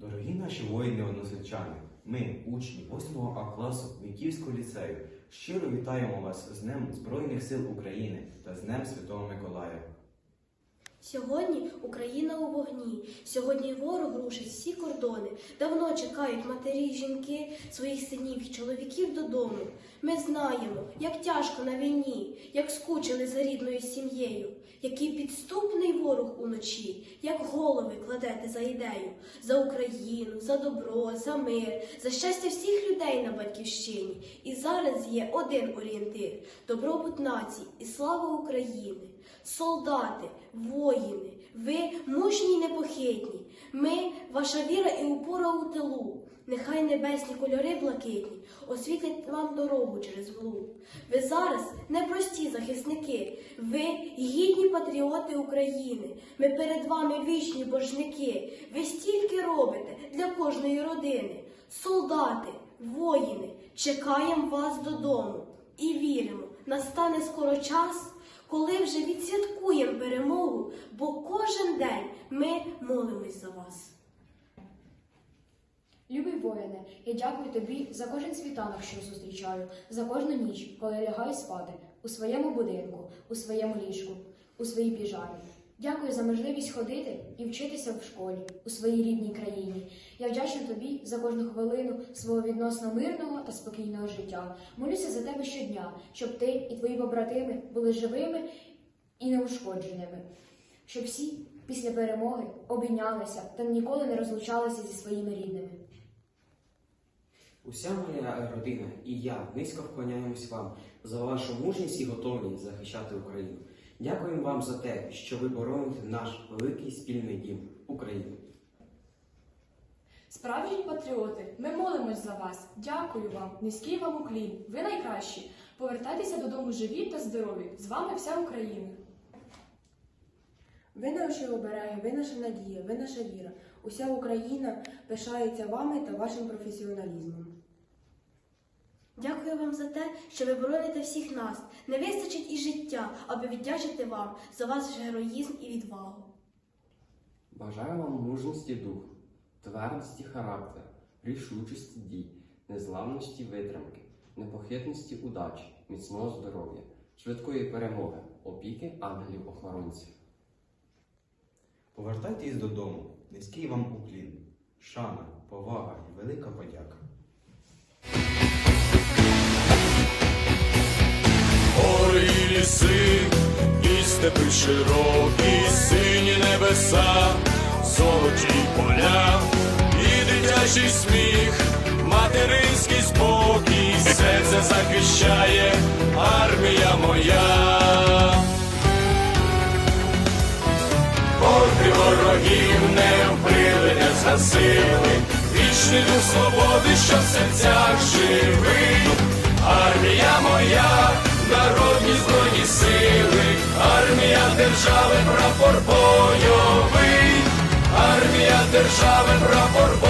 Дорогі наші воїни-односельчани, ми, учні 8 А класу Миківського ліцею, щиро вітаємо вас з Днем Збройних сил України та з Днем Святого Миколая. Сьогодні Україна у вогні. Сьогодні ворог рушить всі кордони. Давно чекають матері жінки своїх синів і чоловіків додому. Ми знаємо, як тяжко на війні, як скучили за рідною сім'єю, який підступний ворог уночі, як голови кладете за ідею, за Україну, за добро, за мир, за щастя всіх людей на батьківщині. І зараз є один орієнтир добробут націй і слава України. Солдати, воїни, ви мужні й непохитні. Ми, ваша віра і упора у тилу. Нехай небесні кольори блакитні освітлять вам дорогу через глу. Ви зараз непрості захисники, ви гідні патріоти України. Ми перед вами вічні боржники. Ви стільки робите для кожної родини. Солдати, воїни, чекаємо вас додому і віримо, настане скоро час коли вже відсвяткуємо перемогу, бо кожен день ми молимось за вас. Любий воїне, я дякую тобі за кожен світанок, що зустрічаю, за кожну ніч, коли лягаю спати, у своєму будинку, у своєму ліжку, у своїй піжамі. Дякую за можливість ходити і вчитися в школі, у своїй рідній країні. Я вдячна тобі за кожну хвилину свого відносно мирного та спокійного життя. Молюся за тебе щодня, щоб ти і твої побратими були живими і неушкодженими, щоб всі після перемоги обійнялися та ніколи не розлучалися зі своїми рідними. Уся моя родина і я низько вклоняємось вам за вашу мужність і готовність захищати Україну. Дякуємо вам за те, що ви бороните наш великий спільний дім Україну. Справжні патріоти, ми молимось за вас. Дякую вам, низький вам уклін. Ви найкращі. Повертайтеся додому живі та здорові. З вами вся Україна. Ви наші обереги, ви наша надія, ви наша віра. Уся Україна пишається вами та вашим професіоналізмом. Дякую вам за те, що ви бороните всіх нас. Не вистачить і життя, аби віддячити вам за ваш героїзм і відвагу. Бажаю вам мужності духу, твердості характеру, рішучості дій, незламності витримки, непохитності удачі, міцного здоров'я, швидкої перемоги, опіки ангелів-охоронців. Повертайтесь додому, низький вам уклін, шана, повага і велика подяка. Степи широкі, сині небеса, золоті поля, і дитячий сміх, материнський спокій, все це захищає армія моя. Орди ворогів не вбили, не згасили, вічний дух свободи, що в серцях живий. Армія моя, держави, прапор бойовий, армія держави, прапор